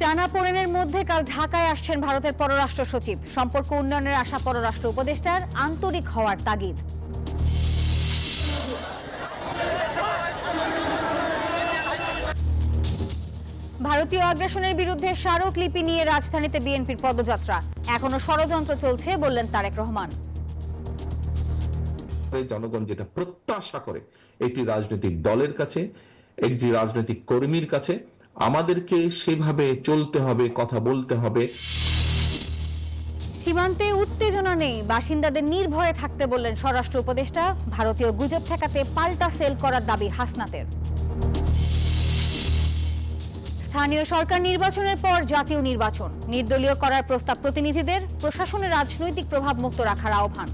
টানাপোড়েনের মধ্যে কাল ঢাকায় আসছেন ভারতের পররাষ্ট্র সচিব। সম্পর্ক উন্নয়নের আশা পররাষ্ট্র উপদেষ্টার আন্তরিক হওয়ার তাগিদ। ভারতীয় আগ্রাসনের বিরুদ্ধে স্মারকলিপি নিয়ে রাজধানীতে বিএনপির পদযাত্রা। এখনও ষড়যন্ত্র চলছে বললেন তারেক রহমান। জনগণ যেটা প্রত্যাশা করে একটি রাজনৈতিক দলের কাছে, একটি রাজনৈতিক কর্মীর কাছে আমাদেরকে সেভাবে চলতে হবে, কথা বলতে হবে। সীমান্তে উত্তেজনা নেই। বাসিন্দাদের নির্ভয়ে থাকতে বললেন স্বরাষ্ট্র উপদেষ্টা। ভারতীয় গুজব ঠেকাতে পাল্টা সেল করার দাবি হাসনাতের। স্থানীয় সরকার নির্বাচনের পর জাতীয় নির্বাচন। নির্দলীয় করার প্রস্তাব প্রতিনিধিদের, প্রশাসনের রাজনৈতিক প্রভাব মুক্ত রাখার আহ্বান।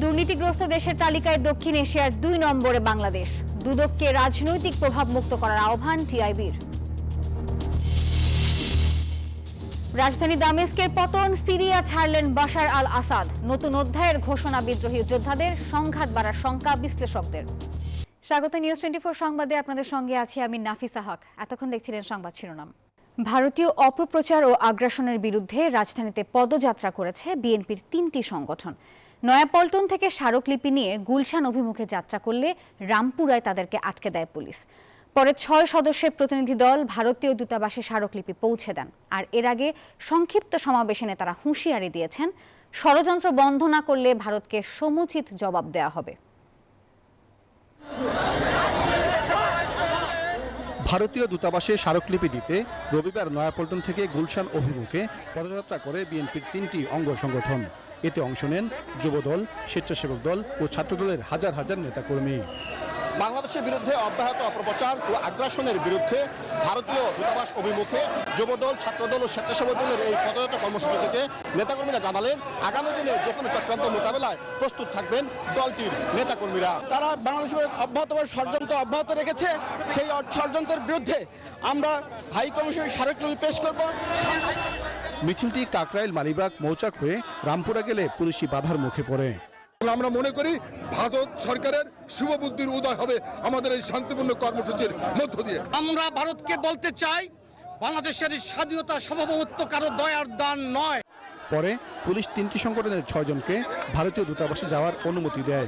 দুর্নীতিগ্রস্ত দেশের তালিকায় দক্ষিণ এশিয়ার দুই নম্বরে বাংলাদেশ। দুদককে রাজনৈতিক প্রভাব মুক্ত করার আহ্বান টিআইবির। রাজধানী দামেস্কের পতন, সিরিয়া ছাড়লেন বাশার আল আসাদ নতুন অধ্যায়ের ঘোষণা বিদ্রোহী যোদ্ধাদের, সংঘাত বাড়ার শঙ্কা বিশ্লেষকদের। স্বাগত নিউজ টোয়েন্টি ফোর সংবাদে, আপনাদের সঙ্গে আছি আমি নাফিসা হক। এতক্ষণ দেখছিলেন সংবাদ শিরোনাম। ভারতীয় অপপ্রচার ও আগ্রাসনের বিরুদ্ধে রাজধানীতে পদযাত্রা করেছে বিএনপির তিনটি সংগঠন। নয়াপল্টন থেকে স্মারকলিপি নিয়ে গুলশান অভিমুখে যাত্রা করলে রামপুরায় তাদেরকে আটকে দেয় পুলিশ। পরে ছয় সদস্যের প্রতিনিধি দল ভারতীয় দূতাবাসে স্মারকলিপি পৌঁছে দেন। আর এর আগে সংক্ষিপ্ত সমাবেশে নেতারা হুঁশিয়ারি দিয়েছেন, ষড়যন্ত্র বন্ধ না করলে ভারতকে সমুচিত জবাব দেয়া হবে। ভারতীয় দূতাবাসে স্মারকলিপি দিতে রবিবার নয়াপল্টন থেকে গুলশান অভিমুখে পদযাত্রা করে বিএনপির তিনটি অঙ্গ সংগঠন। এতে অংশ নেন যুবদল স্বেচ্ছাসেবক দল ও ছাত্রদলের হাজার হাজার নেতাকর্মী। বাংলাদেশের বিরুদ্ধে অব্যাহত অপপ্রচার ও আগ্রাসনের বিরুদ্ধে ভারতীয় দূতাবাস অভিমুখে যুবদল ছাত্রদল ও স্বেচ্ছাসেবক দলের এই পদযাত্রা কর্মসূচি থেকে নেতাকর্মীরা জানালেন আগামী দিনে যে কোনো চক্রান্ত মোকাবেলায় প্রস্তুত থাকবেন দলটির নেতাকর্মীরা। তারা বাংলাদেশের অব্যাহতভাবে ষড়যন্ত্র অব্যাহত রেখেছে সেই ষড়যন্ত্রের বিরুদ্ধে আমরা হাই কমিশনের স্মারকলিপি পেশ করব। মিছিলটি কাকরাইল মালিবাগ মৌচাক হয়ে রামপুরা গেলে পুলিশি বাধার মুখে পড়ে। আমরা মনে করি ভারত সরকারের শুভবুদ্ধির উদয় হবে আমাদের এই শান্তিপূর্ণ কর্মসূচির মধ্য দিয়ে। আমরা ভারতকে বলতে চাই বাংলাদেশের স্বাধীনতা সার্বভৌমত্ব কারও দয়ার দান নয়। পরে পুলিশ তিনটি সংগঠনের ছয়জনকে ভারতীয় দূতাবাসে যাওয়ার অনুমতি দেয়।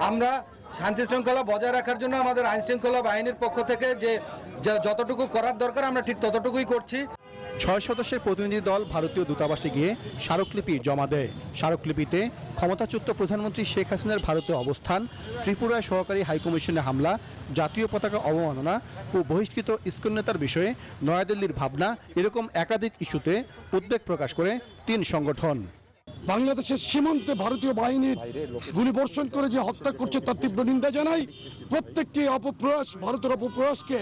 আমরা শান্তি শৃঙ্খলা বজায় রাখার জন্য আমাদের আইন শৃঙ্খলা বাহিনীর পক্ষ থেকে যে যা- যতটুকু করার দরকার আমরা ঠিক ততটুকুই করছি। ছয় সদস্যের প্রতিনিধি দল ভারতীয় দূতাবাসে গিয়ে স্মারকলিপি জমা দেয়। স্মারকলিপিতে ক্ষমতাচ্যুত প্রধানমন্ত্রী শেখ হাসিনার ভারতে অবস্থান, ত্রিপুরায় সহকারী হাইকমিশনে হামলা, জাতীয় পতাকা অবমাননা ও বহিষ্কৃত ইস্কন নেতার বিষয়ে নয়াদিল্লির ভাবনা এরকম একাধিক ইস্যুতে উদ্বেগ প্রকাশ করে তিন সংগঠন। বাংলাদেশের সীমান্তে ভারতীয় বাহিনীর গুলিবর্ষণ করে যে হত্যা করছে তার তীব্র নিন্দা জানাই। প্রত্যেকটি অপপ্রয়াস, ভারতের অপপ্রয়াসকে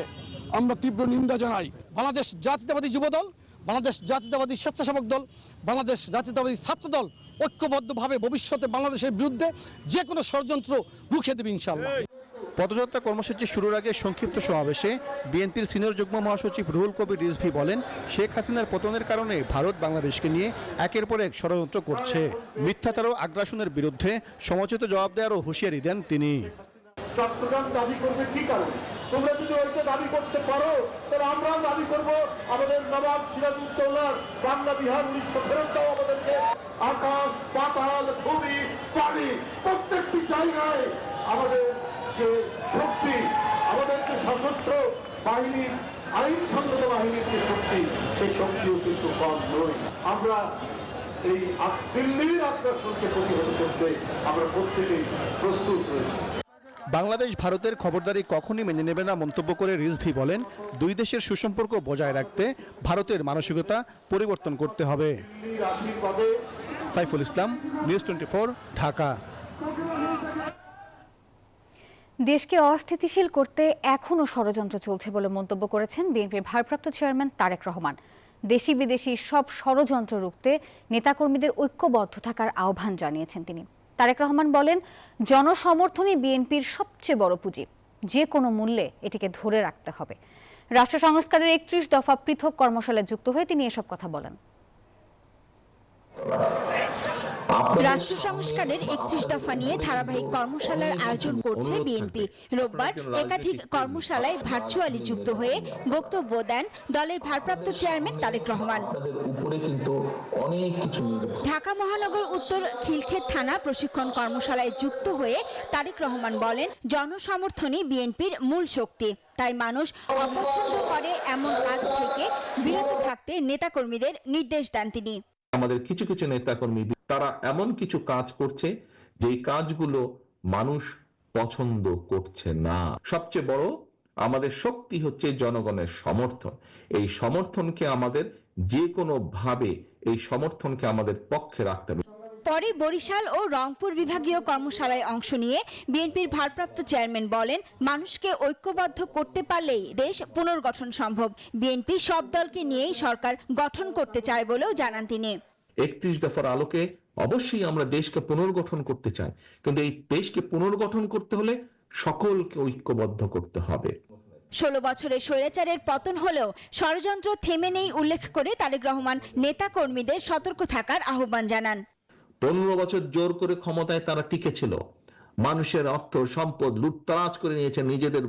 আমরা তীব্র নিন্দা জানাই। বাংলাদেশ জাতীয়তাবাদী যুবদল বাংলাদেশ জাতীয়তাবাদী স্বেচ্ছাসেবক দল, বাংলাদেশ জাতীয়তাবাদী ছাত্র দল ঐক্যবদ্ধভাবে ভবিষ্যতে বাংলাদেশের বিরুদ্ধে যে কোনো ষড়যন্ত্র রুখে দেবে ইনশাল্লাহ পদযাত্রা কর্মসূচি শুরুর আগে সংক্ষিপ্ত সমাবেশে বিএনপির সিনিয়র যুগ্ম মহাসচিব রুহুল কবির রিজভি বলেন, শেখ হাসিনার পতনের কারণে ভারত বাংলাদেশকে নিয়ে একের পর এক ষড়যন্ত্র করছে। মিথ্যাচার ও আগ্রাসনের বিরুদ্ধে সমচিত জবাব দেওয়ারও হুঁশিয়ারি দেন তিনি। চট্টগ্রাম দাবি করবে কি কারণে? তোমরা যদি ওইটা দাবি করতে পারো, তাহলে আমরাও দাবি করব আমাদের নবাব সিরাজউদ্দৌলার বাংলা বিহার উনিশশো ফেরতটাও আমাদেরকে আকাশ, পাতাল, ভূমি, পানি, প্রত্যেকটি জায়গায় আমাদের যে শক্তি, আমাদের যে সশস্ত্র বাহিনী আইনসঙ্গত বাহিনীর যে শক্তি, সেই শক্তিও কিন্তু কম নয়। আমরা এই দিল্লির আগ্রাসনকে প্রতিহত করতে আমরা প্রত্যেকেই প্রস্তুত রয়েছি। বাংলাদেশ ভারতের খবরদারি কখনই মেনে নেবে না মন্তব্য করে রিজভি বলেন, দুই দেশের সুসম্পর্ক বজায় রাখতে ভারতের মানসিকতা পরিবর্তন করতে হবে। Saiful Islam, news twenty Dhaka. দেশকে অস্থিতিশীল করতে এখনও ষড়যন্ত্র চলছে বলে মন্তব্য করেছেন বিএনপির ভারপ্রাপ্ত চেয়ারম্যান তারেক রহমান। দেশি বিদেশি সব ষড়যন্ত্র রুখতে নেতাকর্মীদের ঐক্যবদ্ধ থাকার আহ্বান জানিয়েছেন তিনি। তারেক রহমান বলেন, জনসমর্থনই বিএনপির সবচেয়ে বড় পুঁজি। যে কোনো মূল্যে এটিকে ধরে রাখতে হবে। রাষ্ট্র সংস্কারের একত্রিশ দফা পৃথক কর্মশালায় যুক্ত হয়ে তিনি এসব কথা বলেন। রাষ্ট্র সংস্কারের একত্রিশ দফা নিয়ে ধারাবাহিক কর্মশালার আয়োজন করছে বিএনপি। রোববার একাধিক কর্মশালায় ভার্চুয়ালি যুক্ত হয়ে বক্তব্য দেন দলের ভারপ্রাপ্ত চেয়ারম্যান তারেক রহমান। ঢাকা মহানগর উত্তর খিলক্ষেত থানা প্রশিক্ষণ কর্মশালায় যুক্ত হয়ে তারেক রহমান বলেন জনসমর্থনই বিএনপির মূল শক্তি। তাই মানুষ অপছন্দ করে এমন কাজ থেকে বিরত থাকতে নেতাকর্মীদের নির্দেশ দেন তিনি। আমাদের কিছু কিছু নেতাকর্মী তারা এমন কিছু কাজ করছে যে কাজগুলো মানুষ পছন্দ করছে না। সবচেয়ে বড় আমাদের শক্তি হচ্ছে জনগণের সমর্থন। এই সমর্থনকে আমাদের যে কোনো ভাবে এই সমর্থনকে আমাদের পক্ষে রাখতে হবে। পরে বরিশাল ও রংপুর বিভাগীয় কর্মশালায় অংশ নিয়ে বিএনপির ভারপ্রাপ্ত চেয়ারম্যান বলেন মানুষকে ঐক্যবদ্ধ করতে পারলেই দেশ পুনর্গঠন সম্ভব। বিএনপি সব দলকে নিয়েই সরকার গঠন করতে চায় বলেও জানান তিনি। একত্রিশ দফার আলোকে অবশ্যই আমরা দেশকে পুনর্গঠন করতে চাই। কিন্তু এই দেশকে পুনর্গঠন করতে হলে সকলকে ঐক্যবদ্ধ করতে হবে। ষোলো বছরের স্বৈরাচারের পতন হলেও ষড়যন্ত্র থেমে নেই উল্লেখ করে তারেক রহমান নেতা কর্মীদের সতর্ক থাকার আহ্বান জানান। পনেরো বছর জোর করে ক্ষমতায় তারা টিকেছিল। মানুষের অর্থ সম্পদ লুটতরাজ করে নিয়েছে। নিজেদের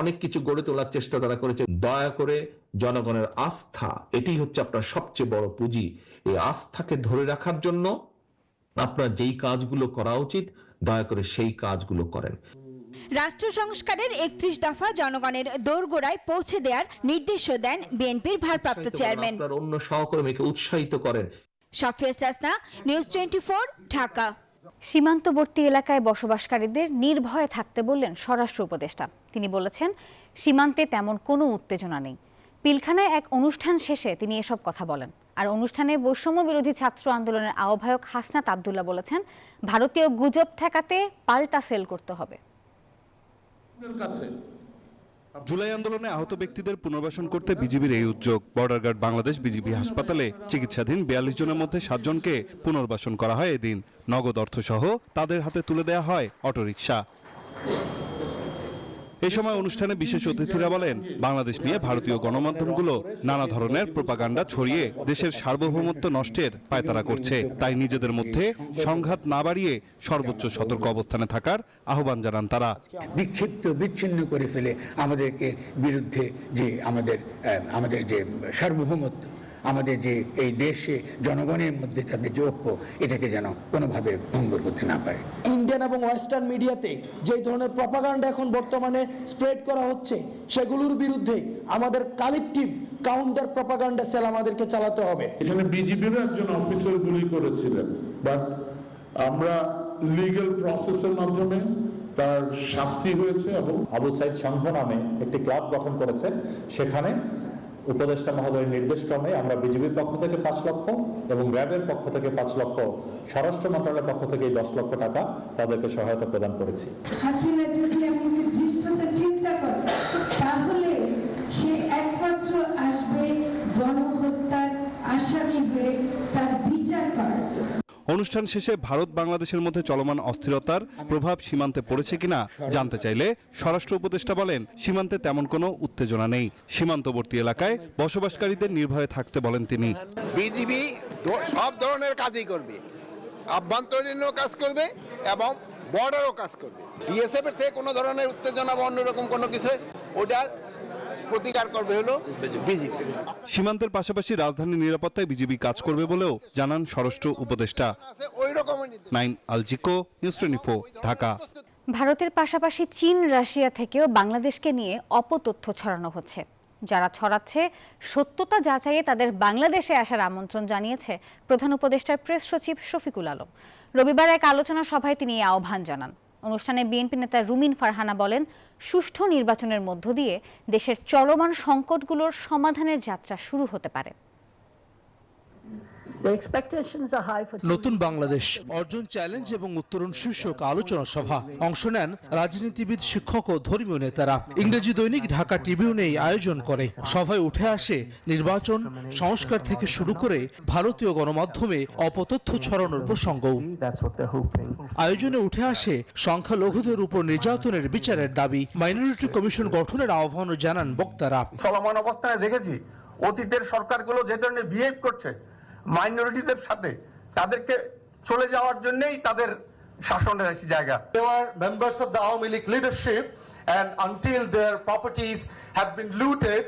অনেক কিছু গড়ে তোলার চেষ্টা তারা করেছে। দয়া করে জনগণের আস্থা এটি হচ্ছে আপনার সবচেয়ে বড় পুঁজি। এই আস্থাকে ধরে রাখার জন্য আপনার যেই কাজগুলো করা উচিত দয়া করে সেই কাজগুলো করেন। রাষ্ট্র সংস্কারের একত্রিশ দফা জনগণের দোরগোড়ায় পৌঁছে দেওয়ার নির্দেশও দেন বিএনপির ভারপ্রাপ্ত চেয়ারম্যান। অন্য সহকর্মীকে উৎসাহিত করেন। News twenty Dhaka. সীমান্তবর্তী এলাকায় বসবাসকারীদের নির্ভয়ে থাকতে বললেন স্বরাষ্ট্র উপদেষ্টা। তিনি বলেছেন সীমান্তে তেমন কোনো উত্তেজনা নেই। পিলখানায় এক অনুষ্ঠান শেষে তিনি এসব কথা বলেন। আর অনুষ্ঠানে বৈষম্য বিরোধী ছাত্র আন্দোলনের আহ্বায়ক হাসনাত আবদুল্লাহ বলেছেন ভারতীয় গুজব ঠেকাতে পাল্টা সেল করতে হবে। কাছে জুলাই আন্দোলনে আহত ব্যক্তিদের পুনর্বাসন করতে বিজিবির এই উদ্যোগ। বর্ডার গার্ড বাংলাদেশ বিজিবি হাসপাতালে চিকিৎসাধীন বিয়াল্লিশ জনের মধ্যে সাতজনকে পুনর্বাসন করা হয় এদিন। নগদ অর্থ সহ তাদের হাতে তুলে দেয়া হয় অটোরিকশা। এই সময় অনুষ্ঠানে বিশেষ অতিথিরা বলেন, বাংলাদেশ নিয়ে ভারতীয় গণমাধ্যমগুলো নানা ধরনের প্রোপাগান্ডা ছড়িয়ে দেশের সার্বভৌমত্ব নষ্টের পায়তারা করছে। তাই নিজেদের মধ্যে সংঘাত না বাড়িয়ে সর্বোচ্চ সতর্ক অবস্থানে থাকার আহ্বান জানান তারা। বিক্ষিপ্ত, বিচ্ছিন্ন করে ফেলে আমাদেরকে বিরুদ্ধে যে আমাদের আমাদের যে সার্বভৌমত্ব আমাদের যে এই দেশে জনগণের মধ্যে তাদের যে ঐক্য এটাকে যেন কোনোভাবে ভঙ্গুর করতে না পারে। ইন্ডিয়ান এবং ওয়েস্টার্ন মিডিয়াতে যে ধরনের প্রপাগান্ডা এখন বর্তমানে স্প্রেড করা হচ্ছে সেগুলোর বিরুদ্ধে আমাদের কালেকটিভ কাউন্টার প্রপাগান্ডা সেল আমাদেরকে চালাতে হবে। এখানে বিজিবিরও একজন অফিসার গুলি করেছিলেন বাট আমরা লিগ্যাল প্রসেসের মাধ্যমে তার শাস্তি হয়েছে এবং আবু সাইদ সংঘ নামে একটি ক্লাব গঠন করেছে সেখানে উপদেষ্টা মহোদয়ের নির্দেশক্রমে আমরা বিজেপির পক্ষ থেকে পাঁচ লক্ষ এবং র্যাবের পক্ষ থেকে পাঁচ লক্ষ, স্বরাষ্ট্র মন্ত্রণালয়ের পক্ষ থেকে দশ লক্ষ টাকা তাদেরকে সহায়তা প্রদান করেছি। হাসিনা যদি এমনকি দৃষ্টতা চিন্তা করে, তাহলে সে একমাত্র আসবে গণহত্যার আসামি হয়ে তার বিচার করার জন্য অনুষ্ঠান শেষে ভারত বাংলাদেশের মধ্যে চলমান অস্থিরতার প্রভাব সীমান্তে পড়েছে কিনা জানতে চাইলে স্বরাষ্ট্র উপদেষ্টা বলেন, সীমান্তে তেমন কোনো উত্তেজনা নেই। সীমান্তবর্তী এলাকায় বসবাসকারীদের নির্ভয়ে থাকতে বলেন তিনি। বিজিবি সব ধরনের কাজই করবে। আভ্যন্তরীণও কাজ করবে এবং বর্ডারও কাজ করবে। বিএসএফ এর থেকে কোনো ধরনের উত্তেজনা বা অন্যরকম কোনো কিছু ওটার প্রতিকার করবে হলো বিজিবি। সীমান্তের পাশাপাশি রাজধানীর নিরাপত্তায় বিজিবি কাজ করবে বলেও জানান স্বরাষ্ট্র উপদেষ্টা। নাইন আলজিকো নিউজ টোয়েন্টি ঢাকা। ভারতের পাশাপাশি চীন রাশিয়া থেকেও বাংলাদেশকে নিয়ে অপতথ্য ছড়ানো হচ্ছে। যারা ছড়াচ্ছে সত্যতা যাচাইয়ে তাদের বাংলাদেশে আসার আমন্ত্রণ জানিয়েছে প্রধান উপদেষ্টার প্রেস সচিব শফিকুল আলম। রবিবার এক আলোচনা সভায় তিনি এই আহ্বান জানান। অনুষ্ঠানে বিএনপি নেতা রুমিন ফারহানা বলেন, সুষ্ঠু নির্বাচনের মধ্য দিয়ে দেশের চলমান সংকটগুলোর সমাধানের যাত্রা শুরু হতে পারে। নতুন বাংলাদেশ অর্জন চ্যালেঞ্জ এবং উত্তরণ শীর্ষক আলোচনা সভা। অংশ নেন রাজনীতিবিদ শিক্ষক ও ধর্মীয় নেতারা। ইংরেজি দৈনিক ঢাকা ট্রিবিউন এই আয়োজন করে। সভায় উঠে আসে নির্বাচন সংস্কার থেকে শুরু করে ভারতীয় গণমাধ্যমে অপতথ্য ছড়ানোর প্রসঙ্গও আয়োজনে উঠে আসে সংখ্যালঘুদের উপর নির্যাতনের বিচারের দাবি। মাইনরিটি কমিশন গঠনের আহ্বানও জানান বক্তারা। চলমান অবস্থায় দেখেছি অতীতের সরকারগুলো যে ধরনের বিহেভ করছে মাইনরিটিদের সাথে তাদেরকে চলে যাওয়ার জন্যই তাদের শাসনের একটি জায়গা were members of the Awami League leadership, and until their properties have been looted,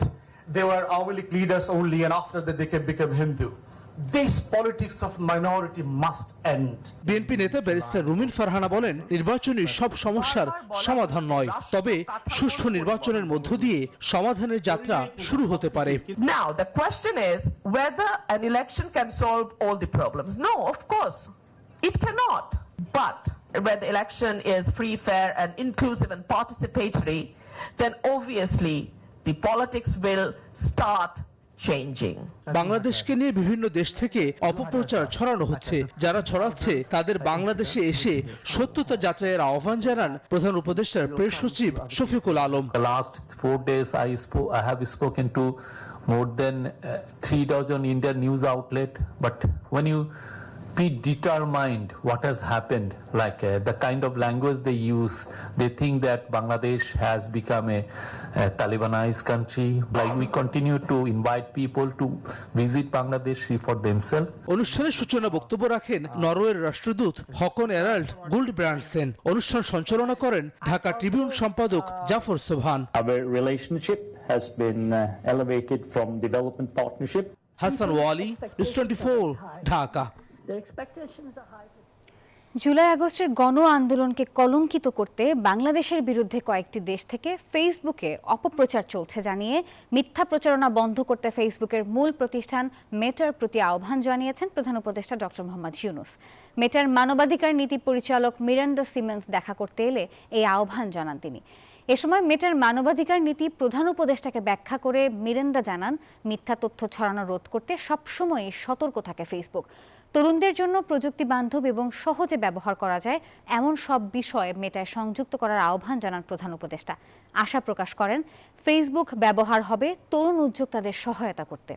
they were Awami leaders only, and after that they became Hindu. This politics of minority must end. BNP নেতা barrister Rumin Farhana বলেন নির্বাচনই সব সমস্যার সমাধান নয় তবে সুষ্ঠু নির্বাচনের মধ্য দিয়ে সমাধানের যাত্রা শুরু হতে পারে Now, the question is whether an election can solve all the problems. No, of course, it cannot. But when the election is free, fair, and inclusive and participatory, then obviously the politics will start changing. বাংলাদেশকে নিয়ে বিভিন্ন দেশ থেকে অপপ্রচার ছড়ানো হচ্ছে যারা ছড়াচ্ছে তাদের বাংলাদেশে এসে সত্যতা যাচাইয়ের আহ্বান জানান প্রধান উপদেষ্টার প্রেস সচিব Shafiqul Alam The last four days, I spoke. I have spoken to more than uh, three dozen Indian news outlet. But when you be determined what has happened, like uh, the kind of language they use, they think that Bangladesh has become a, a Talibanized country. Like we continue to invite people to visit Bangladesh, see for themselves. অনুষ্ঠানের সূচনা বক্তব্য রাখেন নরওয়ের রাষ্ট্রদূত হকন এরাল্ড Gould ব্র্যান্ডসেন অনুষ্ঠান সঞ্চালনা করেন Dhaka Tribune সম্পাদক জাফর সোভান Our relationship has been uh, elevated from development partnership Hasan Wali news twenty Dhaka July আগস্টের গণ আন্দোলনকে কলঙ্কিত করতে বাংলাদেশের বিরুদ্ধে কয়েকটি দেশ থেকে ফেসবুকে অপপ্রচার চলছে জানিয়ে মিথ্যা প্রচারণা বন্ধ করতে ফেসবুকের মূল প্রতিষ্ঠান মেটার প্রতি আহ্বান জানিয়েছেন প্রধান উপদেষ্টা ডক্টর মোহাম্মদ ইউনুস। মেটার মানবাধিকার নীতি পরিচালক মিরান্ডা সিমেন্স দেখা করতে এলে এই আহ্বান জানান তিনি। এ সময় মেটার মানবাধিকার নীতি প্রধান উপদেষ্টাকে ব্যাখ্যা করে মিরেন্দা জানান, মিথ্যা তথ্য ছড়ানো রোধ করতে সবসময় সতর্ক থাকে ফেসবুক। তরুণদের জন্য প্রযুক্তি বান্ধব এবং সহজে ব্যবহার করা যায় এমন সব বিষয় মেটায় সংযুক্ত করার আহ্বান জানান প্রধান উপদেষ্টা। আশা প্রকাশ করেন, ফেসবুক ব্যবহার হবে তরুণ উদ্যোক্তাদের সহায়তা করতে।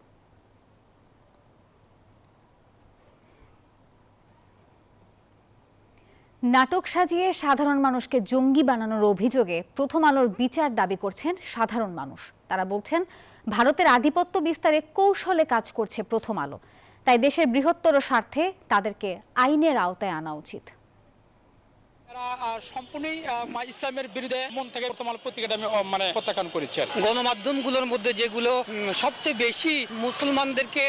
নাটক সাজিয়ে সাধারণ মানুষকে জঙ্গি বানানোর অভিযোগে প্রথম আলোর বিচার দাবি করছেন সাধারণ মানুষ। তারা বলছেন, ভারতের আধিপত্য বিস্তারে কৌশলে কাজ করছে প্রথম আলো। তাই দেশের বৃহত্তর স্বার্থে তাদেরকে আইনের আওতায় আনা উচিত। এরা সম্পূর্ণই ইসলামের বিরুদ্ধে মন থেকে বর্তমান পত্রিকাটা আমি মানে প্রত্যাখ্যান করেছি গণমাধ্যমগুলোর মধ্যে যেগুলো সবচেয়ে বেশি মুসলমানদেরকে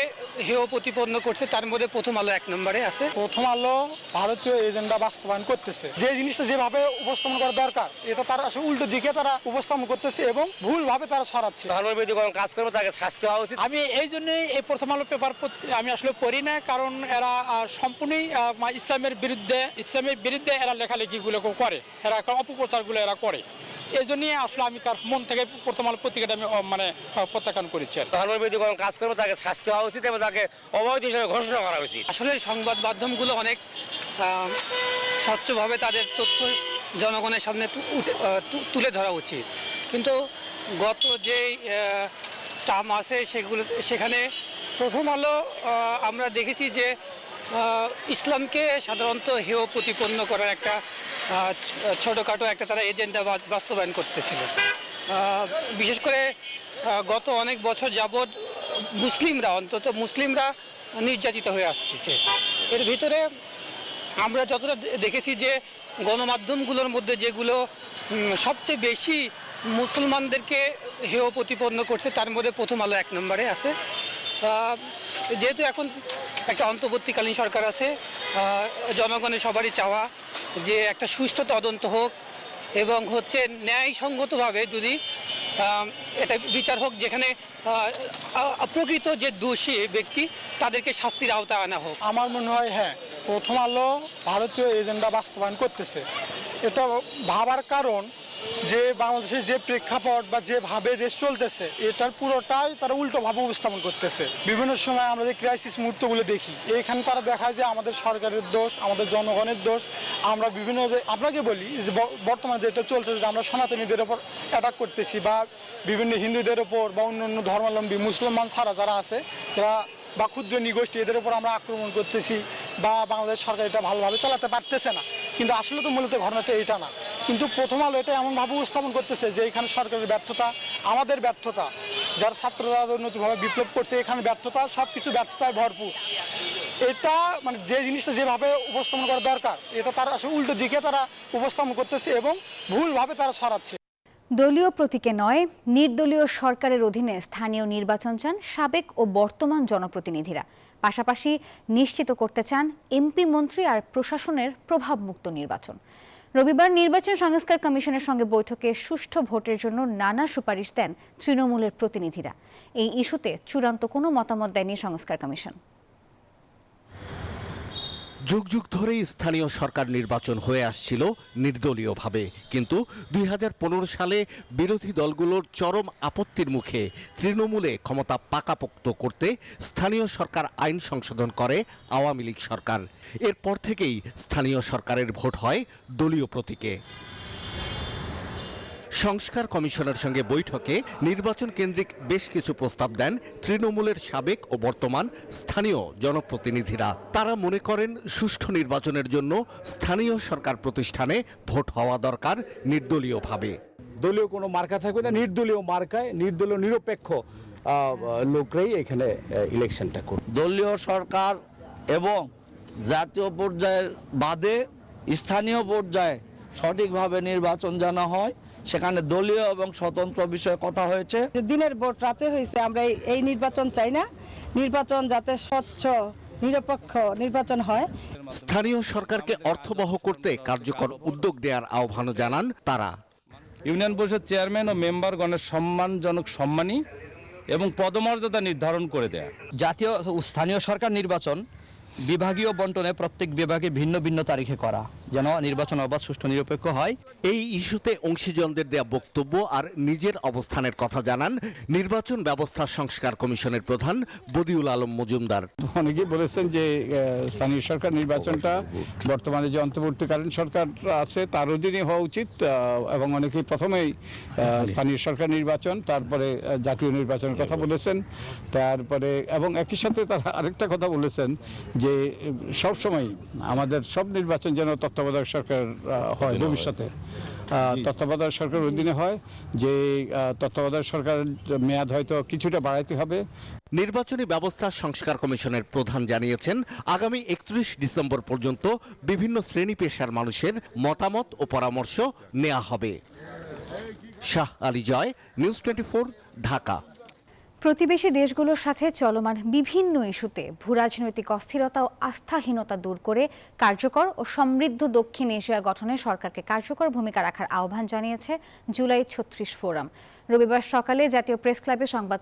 হেয় প্রতিপন্ন করছে তার মধ্যে প্রথম আলো এক নম্বরে আছে। প্রথম আলো ভারতীয় এজেন্ডা বাস্তবায়ন করতেছে। যে জিনিসটা যেভাবে উপস্থাপন করা দরকার এটা তারা আসলে উল্টো দিকে তারা উপস্থাপন করতেছে এবং ভুলভাবে তারা ছড়াচ্ছে ধর্মের বিরুদ্ধে কোনো কাজ করবে তাকে শাস্তি হওয়া উচিত। আমি এই জন্যই এই প্রথম আলো পেপার আমি আসলে পড়ি না কারণ এরা সম্পূর্ণই মা- ইসলামের বিরুদ্ধে ইসলামের বিরুদ্ধে এরা লেখালেখিগুলো করে এরা অপপ্রচারগুলো এরা করে। এই জন্যই আসলে আমি কার মন থেকে প্রথম আলো পত্রিকাটা আমি মানে প্রত্যাখ্যান করেছি আর কোনো কাজ করবে তাকে শাস্তি হওয়া উচিত এবং তাকে অবৈধ হিসেবে ঘোষণা করা উচিত। আসলে সংবাদ মাধ্যমগুলো অনেক স্বচ্ছভাবে তাদের তথ্য জনগণের সামনে তুলে ধরা উচিত। কিন্তু গত যে টার্ম আছে সেগুলো সেখানে প্রথম আলো আমরা দেখেছি যে ইসলামকে সাধারণত হেয় প্রতিপন্ন করার একটা ছোটোখাটো একটা তারা এজেন্ডা বাস্তবায়ন করতেছিল। বিশেষ করে গত অনেক বছর যাবৎ মুসলিমরা, অন্তত মুসলিমরা নির্যাতিত হয়ে আসতেছে। এর ভিতরে আমরা যতটা দেখেছি যে, গণমাধ্যমগুলোর মধ্যে যেগুলো সবচেয়ে বেশি মুসলমানদেরকে হেয় প্রতিপন্ন করছে, তার মধ্যে প্রথম আলো এক নম্বরে আছে। যেহেতু এখন একটা অন্তর্বর্তীকালীন সরকার আছে জনগণের সবারই চাওয়া যে একটা সুষ্ঠু তদন্ত হোক এবং হচ্ছে ন্যায়সঙ্গতভাবে যদি এটা বিচার হোক যেখানে প্রকৃত যে দোষী ব্যক্তি তাদেরকে শাস্তির আওতায় আনা হোক। আমার মনে হয় হ্যাঁ প্রথম আলো ভারতীয় এজেন্ডা বাস্তবায়ন করতেছে। এটা ভাবার কারণ যে বাংলাদেশের যে প্রেক্ষাপট বা যেভাবে দেশ চলতেছে, এটার পুরোটাই তারা উল্টোভাবে উপস্থাপন করতেছে। বিভিন্ন সময় আমরা যে ক্রাইসিস মুহূর্তগুলো দেখি, এখানে তারা দেখায় যে আমাদের সরকারের দোষ, আমাদের জনগণের দোষ, আমরা বিভিন্ন আপনাকে বলি যে বর্তমানে যেটা চলতেছে যে আমরা সনাতনীদের ওপর অ্যাটাক করতেছি বা বিভিন্ন হিন্দুদের ওপর বা অন্য অন্য ধর্মাবলম্বী মুসলমান ছাড়া যারা আছে, তারা বা ক্ষুদ্র নিগোষ্ঠী এদের উপর আমরা আক্রমণ করতেছি বা বাংলাদেশ সরকার এটা ভালোভাবে চালাতে পারতেছে না। কিন্তু আসলে তো মূলত ঘটনাটা এটা না। কিন্তু প্রথম আলো এটা এমনভাবে উপস্থাপন করতেছে যে এখানে সরকারের ব্যর্থতা, আমাদের ব্যর্থতা, যারা ছাত্ররা নতুনভাবে বিপ্লব করছে, এখানে ব্যর্থতা সব কিছু ব্যর্থতায় ভরপুর। এটা মানে যে জিনিসটা যেভাবে উপস্থাপন করা দরকার, এটা তারা আসলে উল্টো দিকে তারা উপস্থাপন করতেছে এবং ভুলভাবে তারা সরাচ্ছে। দলীয় প্রতীকে নয়, নির্দলীয় সরকারের অধীনে স্থানীয় নির্বাচন চান সাবেক ও বর্তমান জনপ্রতিনিধিরা। পাশাপাশি নিশ্চিত করতে চান এমপি মন্ত্রী আর প্রশাসনের প্রভাবমুক্ত নির্বাচন। রবিবার নির্বাচন সংস্কার কমিশনের সঙ্গে বৈঠকে সুষ্ঠু ভোটের জন্য নানা সুপারিশ দেন তৃণমূলের প্রতিনিধিরা। এই ইস্যুতে চূড়ান্ত কোনো মতামত দেয়নি সংস্কার কমিশন। যুগ যুগ ধরেই স্থানীয় সরকার নির্বাচন হয়ে আসছিল নির্দলীয়ভাবে। কিন্তু দুই হাজার পনেরো সালে বিরোধী দলগুলোর চরম আপত্তির মুখে তৃণমূলে ক্ষমতা পাকাপোক্ত করতে স্থানীয় সরকার আইন সংশোধন করে আওয়ামী লীগ সরকার। এরপর থেকেই স্থানীয় সরকারের ভোট হয় দলীয় প্রতীকে। সংস্কার কমিশনের সঙ্গে বৈঠকে নির্বাচন কেন্দ্রিক বেশ কিছু প্রস্তাব দেন তৃণমূলের সাবেক ও বর্তমান স্থানীয় জনপ্রতিনিধিরা। তারা মনে করেন সুষ্ঠু নির্বাচনের জন্য স্থানীয় সরকার প্রতিষ্ঠানে ভোট হওয়া দরকার নির্দলীয়ভাবে। দলীয় কোনো মার্কা থাকবে না নির্দলীয় মার্কায় নির্দলীয় নিরপেক্ষ লোকরাই এখানে ইলেকশনটা করবে। দলীয় সরকার এবং জাতীয় পর্যায়ের বাদে স্থানীয় পর্যায়ে সঠিকভাবে নির্বাচন জানা হয় সেখানে দলীয় এবং স্বতন্ত্র বিষয়ে কথা হয়েছে। দিনের ভোট রাতে হয়েছে আমরা এই- নির্বাচন চাই না। নির্বাচন যাতে স্বচ্ছ নিরপেক্ষ নির্বাচন হয়। স্থানীয় সরকারকে অর্থবহ করতে কার্যকর উদ্যোগ নেওয়ার আহ্বানও জানান তারা। ইউনিয়ন পরিষদ চেয়ারম্যান ও মেম্বারগণের সম্মানজনক সম্মানী এবং পদমর্যাদা নির্ধারণ করে দেয়া। জাতীয় স্থানীয় সরকার নির্বাচন বিভাগীয় বন্টনে প্রত্যেক বিভাগে ভিন্ন ভিন্ন তারিখে করা যেন নির্বাচন অবাধ সুষ্ঠু নিরপেক্ষ হয়। এই ইস্যুতে অংশীজনদের দেয়া বক্তব্য আর নিজের অবস্থানের কথা জানান নির্বাচন ব্যবস্থা সংস্কার কমিশনের প্রধান বদিউল আলম মজুমদার। অনেকেই বলেছেন যে স্থানীয় সরকার নির্বাচনটা বর্তমানে যে অন্তর্বর্তীকালীন সরকার আছে তার অধীনে হওয়া উচিত এবং অনেকেই প্রথমেই স্থানীয় সরকার নির্বাচন তারপরে জাতীয় নির্বাচনের কথা বলেছেন তারপরে এবং একই সাথে তারা আরেকটা কথা বলেছেন যে সব সময় আমাদের সব নির্বাচন যেন তত্ত্বাবধায়ক সরকার হয় ভবিষ্যতে। তত্ত্বাবধায়ক সরকার অধীনে হয় যে তত্ত্বাবধায়ক সরকারের মেয়াদ হয়তো কিছুটা বাড়াইতে হবে। নির্বাচনী ব্যবস্থা সংস্কার কমিশনের প্রধান জানিয়েছেন আগামী একত্রিশ ডিসেম্বর পর্যন্ত বিভিন্ন শ্রেণি পেশার মানুষের মতামত ও পরামর্শ নেওয়া হবে। Shah Ali Joy news twenty Dhaka. প্রতিবেশী দেশগুলোর সাথে চলমান বিভিন্ন ইস্যুতে ভূরাজনৈতিক অস্থিরতা ও আস্থাহীনতা দূর করে কার্যকর ও সমৃদ্ধ দক্ষিণ এশিয়া গঠনে সরকারকে কার্যকর ভূমিকা রাখার আহ্বান জানিয়েছে জুলাই ছত্রিশ ফোরাম। রবিবার সকালে জাতীয় প্রেস ক্লাবে সংবাদ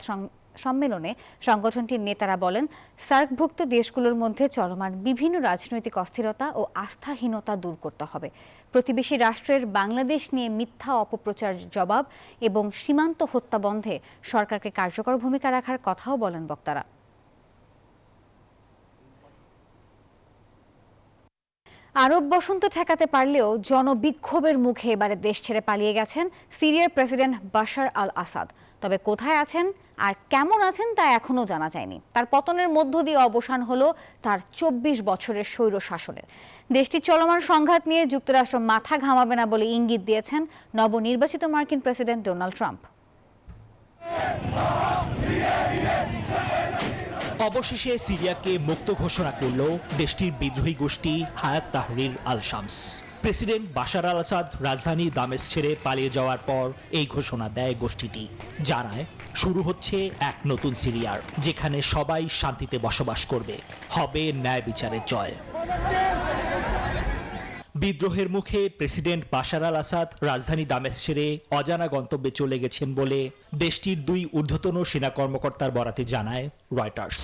সম্মেলনে সংগঠনটির নেতারা বলেন, সার্কভুক্ত দেশগুলোর মধ্যে চলমান বিভিন্ন রাজনৈতিক অস্থিরতা ও আস্থাহীনতা দূর করতে হবে। প্রতিবেশী রাষ্ট্রের বাংলাদেশ নিয়ে মিথ্যা অপপ্রচার জবাব এবং সীমান্ত হত্যা বন্ধে সরকারকে কার্যকর ভূমিকা রাখার কথাও বলেন বক্তারা। আরব বসন্ত ঠেকাতে পারলেও জনবিক্ষোভের মুখে এবারে দেশ ছেড়ে পালিয়ে গেছেন সিরিয়ার প্রেসিডেন্ট বাশার আল আসাদ তবে কোথায় আছেন? আর কেমন আছেন তা এখনও জানা যায়নি। তার পতনের মধ্য দিয়ে অবসান হলো তার চব্বিশ বছরের স্বৈর শাসনের। দেশটির চলমান সংঘাত নিয়ে যুক্তরাষ্ট্র মাথা ঘামাবে না বলে ইঙ্গিত দিয়েছেন নবনির্বাচিত মার্কিন প্রেসিডেন্ট ডোনাল্ড ট্রাম্প। অবশেষে সিরিয়াকে মুক্ত ঘোষণা করল দেশটির বিদ্রোহী গোষ্ঠী Hayat Tahrir al Shams. President Bashar al Assad রাজধানী দামেস ছেড়ে পালিয়ে যাওয়ার পর এই ঘোষণা দেয় গোষ্ঠীটি। জানায় শুরু হচ্ছে এক নতুন সিরিয়ার, যেখানে সবাই শান্তিতে বসবাস করবে। হবে ন্যায় বিচারের জয়। বিদ্রোহের মুখে প্রেসিডেন্ট বাশার আল আসাদ রাজধানী দামেস ছেড়ে অজানা গন্তব্যে চলে গেছেন বলে দেশটির দুই ঊর্ধ্বতন সেনা কর্মকর্তার বরাতে জানায় রয়টার্স।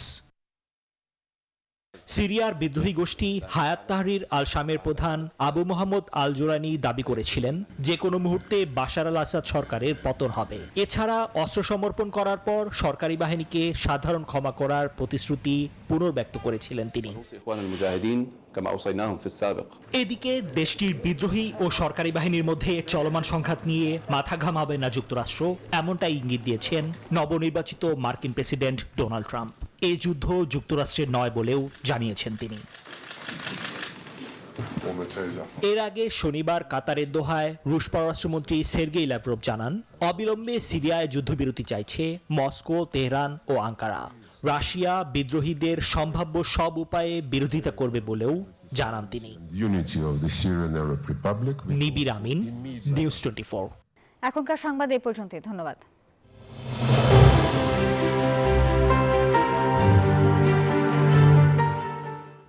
সিরিয়ার বিদ্রোহী গোষ্ঠী হায়াত তাহরির আল শামের প্রধান আবু মোহাম্মদ আল জোরানি দাবি করেছিলেন যে কোনো মুহূর্তে বাশার আল আসাদ সরকারের পতন হবে। এছাড়া অস্ত্র সমর্পণ করার পর সরকারি বাহিনীকে সাধারণ ক্ষমা করার প্রতিশ্রুতি পুনর্ব্যক্ত করেছিলেন তিনি। এদিকে দেশটির বিদ্রোহী ও সরকারি বাহিনীর মধ্যে চলমান সংঘাত নিয়ে মাথা ঘামাবে না যুক্তরাষ্ট্র, এমনটাই ইঙ্গিত দিয়েছেন নবনির্বাচিত মার্কিন প্রেসিডেন্ট ডোনাল্ড ট্রাম্প। এই যুদ্ধ যুক্তরাষ্ট্রের নয় বলেও জানিয়েছেন তিনি। এর আগে শনিবার কাতারের দোহায় রুশ পররাষ্ট্রমন্ত্রী সের্গেই ল্যাভরভ জানান অবিলম্বে সিরিয়ায় যুদ্ধবিরতি চাইছে মস্কো তেহরান ও আঙ্কারা। রাশিয়া বিদ্রোহীদের সম্ভাব্য সব উপায়ে বিরোধিতা করবে বলেও জানান তিনি. নিবির আমিন নিউজ টোয়েন্টি এখনকার সংবাদ এই পর্যন্তই ধন্যবাদ।